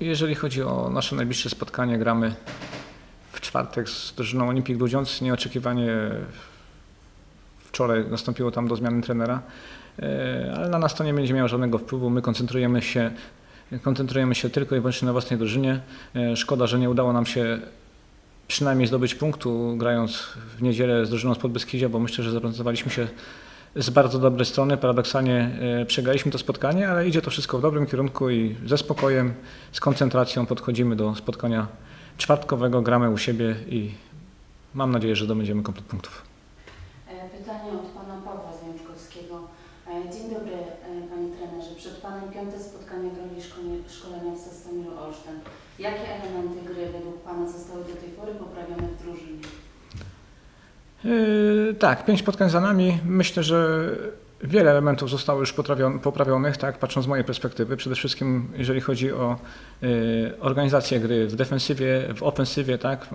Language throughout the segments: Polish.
jeżeli chodzi o nasze najbliższe spotkanie, gramy w czwartek z drużyną Olimpik Grudziądz. Nieoczekiwanie wczoraj nastąpiło tam do zmiany trenera, e, ale na nas to nie będzie miało żadnego wpływu. My koncentrujemy się, koncentrujemy się tylko i wyłącznie na własnej drużynie. E, Szkoda, że nie udało nam się przynajmniej zdobyć punktu grając w niedzielę z drużyną z Podbeskidzia, bo myślę, że zaprezentowaliśmy się z bardzo dobrej strony. Paradoksalnie e, przegraliśmy to spotkanie, ale idzie to wszystko w dobrym kierunku i ze spokojem, z koncentracją podchodzimy do spotkania czwartkowego, gramy u siebie i mam nadzieję, że zdobędziemy komplet punktów. E, Pytanie od Pana Pawła Zajączkowskiego. E, Dzień dobry Panie Trenerze. Przed Panem piąte spotkanie w roli szkolenia, w Sastomiu Olsztyn. Jakie elementy gry według Pana zostały do tej pory poprawione w drużynie? Yy, tak, pięć spotkań za nami. Myślę, że wiele elementów zostało już poprawion- poprawionych, tak, patrząc z mojej perspektywy. Przede wszystkim jeżeli chodzi o yy, organizację gry w defensywie, w ofensywie, tak,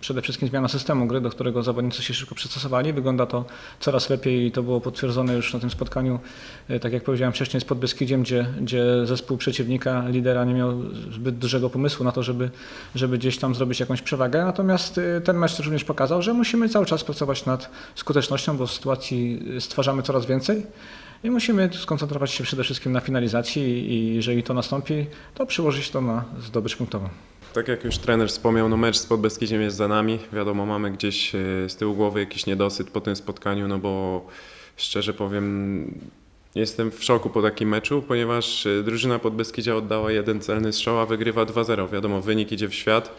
przede wszystkim zmiana systemu gry, do którego zawodnicy się szybko przystosowali. Wygląda to coraz lepiej i to było potwierdzone już na tym spotkaniu, yy, tak jak powiedziałem wcześniej, z Podbeskidziem, gdzie, gdzie zespół przeciwnika, lidera nie miał zbyt dużego pomysłu na to, żeby żeby gdzieś tam zrobić jakąś przewagę. Natomiast y, ten mecz też również pokazał, że musimy cały czas pracować nad skutecznością, bo sytuacji y, stwarzamy coraz więcej i musimy skoncentrować się przede wszystkim na finalizacji i jeżeli to nastąpi, to przyłoży się to na zdobycz punktową. Tak jak już trener wspomniał, no mecz z Podbeskidziem jest za nami. Wiadomo, mamy gdzieś e, z tyłu głowy jakiś niedosyt po tym spotkaniu, no bo szczerze powiem, jestem w szoku po takim meczu, ponieważ e, drużyna Podbeskidzia oddała jeden celny strzał, a wygrywa 2-0. Wiadomo, wynik idzie w świat,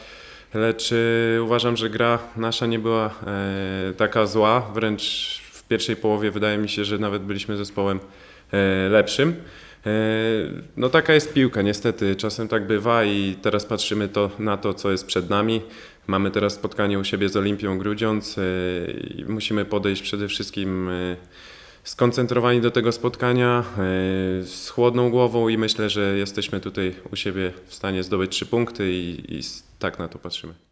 lecz e, uważam, że gra nasza nie była taka zła, wręcz pierwszej połowie wydaje mi się, że nawet byliśmy zespołem e, lepszym. E, No taka jest piłka, niestety czasem tak bywa i teraz patrzymy to, na to, co jest przed nami. Mamy teraz spotkanie u siebie z Olimpią Grudziądz e, i musimy podejść przede wszystkim skoncentrowani do tego spotkania, z chłodną głową i myślę, że jesteśmy tutaj u siebie w stanie zdobyć trzy punkty i, i tak na to patrzymy.